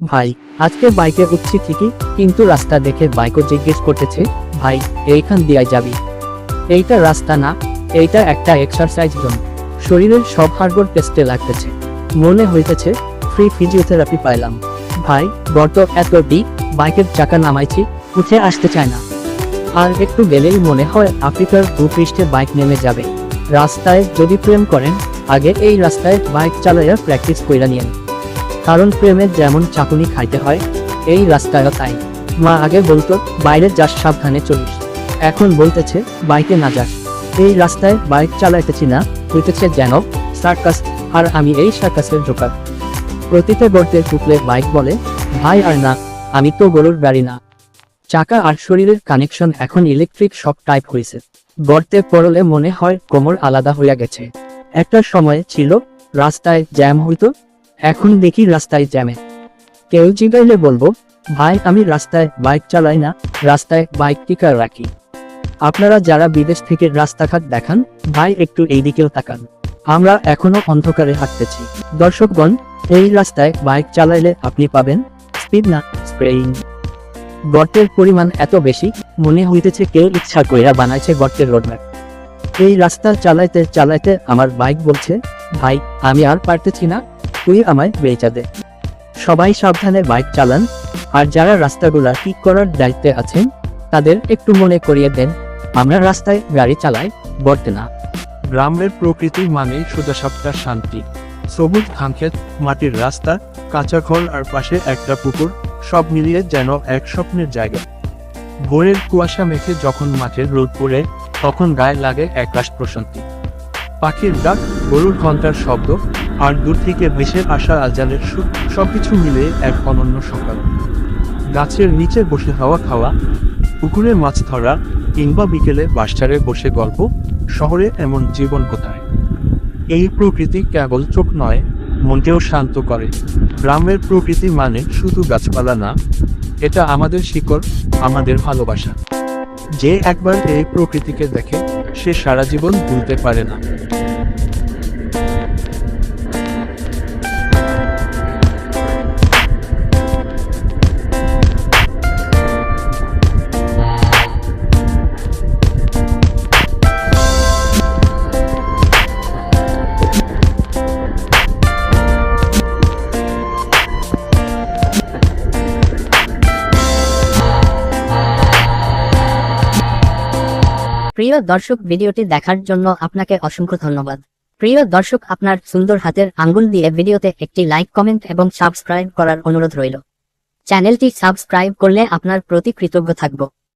ভাই, আজকে বাইকে উঠছি ঠিকই, কিন্তু রাস্তা দেখে বাইকও জিজ্ঞেস করতেছে, ভাই, এইখান দিয়ে যাবি? এইটা রাস্তা না, এইটা একটা এক্সারসাইজ জোন। শরীরের সব হাড়গোড় টেস্টে লাগতেছে। মনে হইতেছে ফ্রি ফিজিওথেরাপি পাইলাম। ভাই গর্ত এত ডিপ বাইকের চাকা নামাইছি, উঠে আসতে চায় না। আর একটু গেলেই মনে হয় আফ্রিকার ভূপৃষ্ঠে বাইক নেমে যাবে। রাস্তায় যদি প্রেম করেন, আগে এই রাস্তায় বাইক চালাইয়া প্র্যাকটিস কইরা নিয়েন। কারণ প্রেমের যেমন চাকুনি খাইতে হয়, এই রাস্তায়ও তাই। মা আগে বলতো, বাইরে যাস, সাবধানে চলিস। এখন বলতেছে, বাইকে না যাস। এই রাস্তায় বাইক চালাইতেছি না হইতেছে যেন, সার্কাস, আর আমি এই সার্কাসের জোকার। প্রতিটা গর্তে ঢুকলে বাইক বলে, ভাই আর না, আমি তো গরুর গাড়ি না। চাকা আর শরীরের কানেকশন এখন ইলেকট্রিক শক টাইপ হয়েছে গর্তে পড়লে মনে হয় কোমর আলাদা হইয়া গেছে। একটা সময় ছিল, রাস্তায় জ্যাম হইতো এখন দেখি রাস্তায় জ্যামে। কেউ জিগাইলে বলব, ভাই, আমি রাস্তায় বাইক চালাই না, রাস্তায় বাইক টিকার রাখি। আপনারা যারা বিদেশ থেকে রাস্তাঘাট দেখান, ভাই, একটু এইদিকেও তাকান। আমরা এখনও অন্ধকারে হাঁটতেছি। দর্শকগণ, এই রাস্তায় বাইক চালাইলে আপনি পাবেন স্পিড না স্প্রেইং। গর্তের পরিমাণ এত বেশি, মনে হইতেছে কেউ ইচ্ছা কইরা বানাইছে গর্তের রোডম্যাপ। এই রাস্তা চালাইতে চালাইতে আমার বাইক বলছে, ভাই, আমি আর পারতেছি না তুই আমায় বেচা দে। সবাই সাবধানে বাইক চালান, আর যারা রাস্তাগুলা ঠিক করার দায়িত্বে আছেন, তাদের একটু মনে করিয়ে দেন, আমরা রাস্তায় গাড়ি চালাই বর্তে না। গ্রামের প্রকৃতি মানে সোজাসাপটা শান্তি। সবুজ ধানক্ষেত, মাটির রাস্তা, কাঁচা ঘর আর পাশে একটা পুকুর, সব মিলিয়ে যেন এক স্বপ্নের জায়গা। ভোরের কুয়াশা মেখে যখন মাঠের রোদ পড়ে, তখন গায়ে লাগে একাশ প্রশান্তি পাখির ডাক, গরুর ঘণ্টার শব্দ আর দূর থেকে ভেসে আসা আজানের সুর সবকিছু মিলে এক অনন্য সকাল। গাছের নিচে বসে হাওয়া খাওয়া, পুকুরে মাছ ধরা কিংবা বিকেলে বাসটারে বসে গল্প, শহরে এমন জীবন কোথায়? এই প্রকৃতি কেবল চোখ নয়, মনকেও শান্ত করে। গ্রামের প্রকৃতি মানে শুধু গাছপালা না, এটা আমাদের শিকড়, আমাদের ভালোবাসা। যে একবার এই প্রকৃতিকে দেখে, সে সারা জীবন ভুলতে পারে না। প্রিয় দর্শক, ভিডিওটি দেখার জন্য আপনাকে অসংখ্য ধন্যবাদ। প্রিয় দর্শক, আপনার সুন্দর হাতের আঙ্গুল দিয়ে ভিডিওতে একটি লাইক, কমেন্ট এবং সাবস্ক্রাইব করার অনুরোধ রইল। চ্যানেলটি সাবস্ক্রাইব করলে আপনার প্রতি কৃতজ্ঞ থাকব।